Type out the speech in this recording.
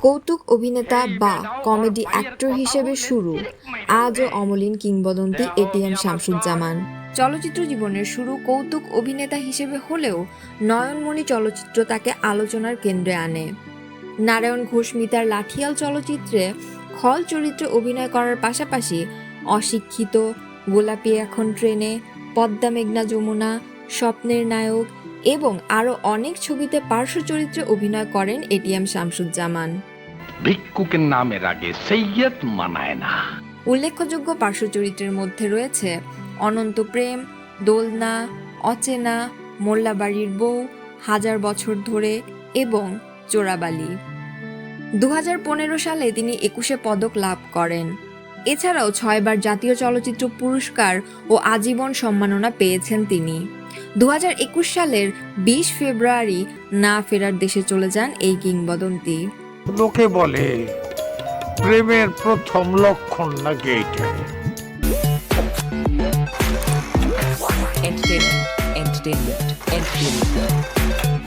কৌতুক অভিনেতা বা কমেডি অ্যাক্টর হিসেবে শুরু আজও অমলিন কিংবদন্তি এটিএম শামসুজ্জামান। চলচ্চিত্র জীবনের শুরু কৌতুক অভিনেতা হিসেবে হলেও নয়নমণি চলচ্চিত্র তাকে আলোচনার কেন্দ্রে আনে। নারায়ণ ঘোষ মিতার লাঠিয়াল চলচ্চিত্রে খল চরিত্রে অভিনয় করার পাশাপাশি অশিক্ষিত, গোলাপি এখন ট্রেনে, পদ্মা মেঘনা যমুনা, স্বপ্নের নায়ক এবং আরও অনেক ছবিতে পার্শ্ব চরিত্রে অভিনয় করেন এটিএম শামসুজ্জামান। ভিক্ষুকের নামের আগে সৈয়দ মানায় না। উল্লেখযোগ্য পার্শ্ব চরিত্রের মধ্যে রয়েছে অনন্ত প্রেম দোলনা অচেনা মোল্লাবাড়ির বউ হাজার বছর ধরে এবং চোরাবালি। দু হাজার পনেরো সালে তিনি একুশে পদক লাভ করেন। এছাড়াও ছয়বার জাতীয় চলচ্চিত্র পুরস্কার ও আজীবন সম্মাননা পেয়েছেন তিনি। দু হাজার একুশ সালের বিশ ফেব্রুয়ারি না ফেরার দেশে চলে যান এই কিংবদন্তি লোকে বলে প্রেমের প্রথম লক্ষণ নাকি এটা entertainment, entertainment, entertainment.